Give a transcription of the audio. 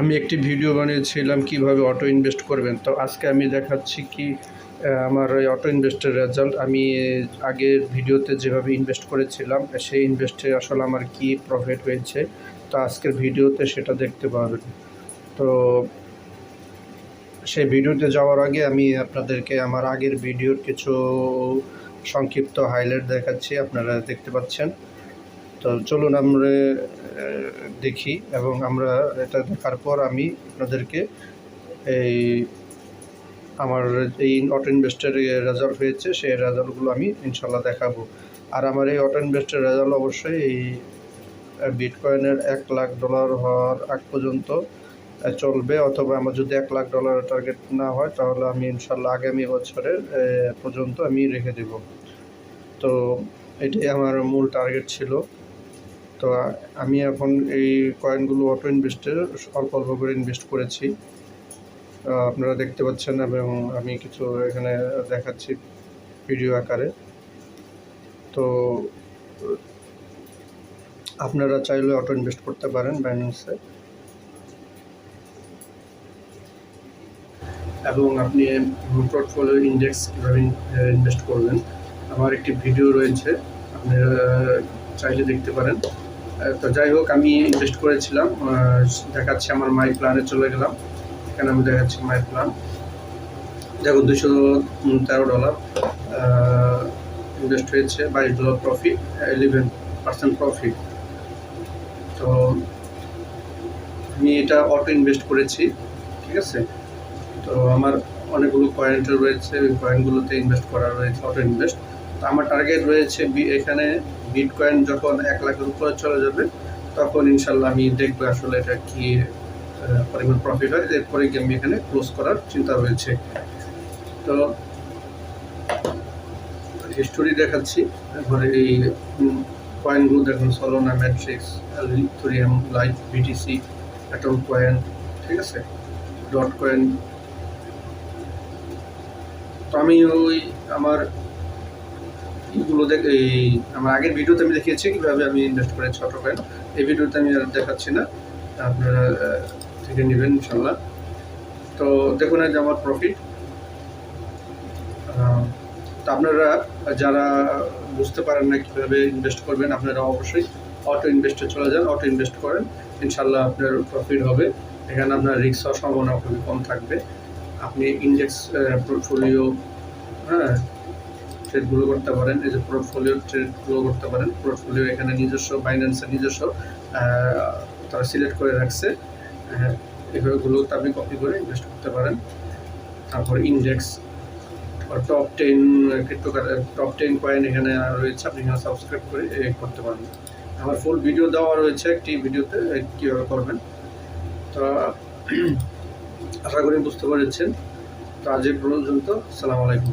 আমি একটি ভিডিও বানিয়েছিলাম কীভাবে অটো ইনভেস্ট করবেন। তো আজকে আমি দেখাচ্ছি কি আমার ওই অটো ইনভেস্টের রেজাল্ট আমি আগের ভিডিওতে যেভাবে ইনভেস্ট করেছিলাম, সেই ইনভেস্টে আসলে আমার কি প্রফিট হয়েছে, তো আজকের ভিডিওতে সেটা দেখতে পাবেন তো সেই ভিডিওতে যাওয়ার আগে আমি আপনাদেরকে আমার আগের ভিডিওর কিছু সংক্ষিপ্ত হাইলাইট দেখাচ্ছি, আপনারা দেখতে পাচ্ছেন। তো চলুন আমরা দেখি এবং আমরা এটা দেখার পর আমি আপনাদেরকে এই আমার এই অটো ইনভেস্টের রেজাল্ট হয়েছে, সেই রেজাল্টগুলো আমি ইনশাল্লাহ দেখাবো। আর আমার এই অটো ইনভেস্টের রেজাল্ট অবশ্যই এই বিটকয়েনের এক লাখ ডলার হওয়ার আগ পর্যন্ত চলবে। অথবা আমার যদি এক লাখ ডলার টার্গেট না হয়, তাহলে আমি ইনশাল্লাহ আগামী বছরের পর্যন্ত আমি রেখে দেব। তো এটাই আমার মূল টার্গেট ছিল। তো আমি এখন এই কয়েনগুলো অটো ইনভেস্টে অল্প অল্প করে ইনভেস্ট করেছি। আপনারা দেখতে পাচ্ছেন এবং আমি কিছু এখানে দেখাচ্ছি ভিডিও আকারে। তো, আপনারা চাইলে অটো ইনভেস্ট করতে পারেন বাইন্যান্সে এবং আপনি পোর্টফোলিও ইন্ডেক্স কীভাবে ইনভেস্ট করবেন। আমার একটি ভিডিও রয়েছে, আপনারা চাইলে দেখতে পারেন। তো যাই হোক, আমি ইনভেস্ট করেছিলাম দেখাচ্ছি আমার মাই প্ল্যানে চলে গেলাম। এখানে আমি দেখাচ্ছি মাই প্ল্যান দেখো দুশো তেরো ডলার ইনভেস্ট হয়েছে, বাইশ dollar profit eleven percent profit তো আমি এটা অটো ইনভেস্ট করেছি, ঠিক আছে? তো আমার অনেকগুলো কয়েন রয়েছে, ওই কয়েনগুলোতে ইনভেস্ট করা রয়েছে অটো ইনভেস্ট আমার টার্গেট রয়েছে এখানে বিট কয়েন যখন এক লাখের উপরে চলে যাবে, তখন ইনশাল্লাহ আমি দেখব আসলে এটা কি পরিমাণ প্রফিট হয়। এরপরে গিয়ে আমি এখানে ক্লোজ করার চিন্তা রয়েছে। তো হিস্টোরি দেখাচ্ছি। এরপরে এই কয়েনগুলো দেখুন সলোনা ম্যাট্রিক্স লিথুরিয়াম লাইট বিটিসি অ্যাটম কয়েন ঠিক আছে? ডট কয়েন তো আমি ওই আমার দেখ এই আমার আগের ভিডিওতে আমি দেখিয়েছি কীভাবে আমি ইনভেস্ট করেছি অটো কয়েন এই ভিডিওতে আমি আর দেখাচ্ছি না। আপনারা থেকে নেবেন ইনশাল্লাহ। তো দেখুন যে আমার প্রফিট তো আপনারা যারা বুঝতে পারেন না কীভাবে ইনভেস্ট করবেন, আপনারা অবশ্যই অটো ইনভেস্টে চলে যান অটো ইনভেস্ট করেন। ইনশাল্লাহ আপনার প্রফিট হবে। এখানে আপনার রিক্স হওয়ার সম্ভাবনা খুবই কম থাকবে। আপনি ইন্ডেক্স পোর্টফোলিও হ্যাঁ ট্রেডগুলো করতে পারেন এই যে পোর্টফোলিও ট্রেডগুলো করতে পারেন। পোর্টফোলিও এখানে নিজস্ব বাইন্যান্সের নিজস্ব তারা সিলেক্ট করে রাখছে। হ্যাঁ, এগুলোতে আপনি কপি করে ইনভেস্ট করতে পারেন। তারপর index top ten crypto top ten coin এখানে রয়েছে আপনি এখানে সাবস্ক্রাইব করে করতে পারেন। আমার ফুল ভিডিও দেওয়া রয়েছে একটি ভিডিওতে কীভাবে করবেন। তো আশা করি বুঝতে পেরেছেন। তো আজ এই পর্যন্ত সালাম আলাইকুম।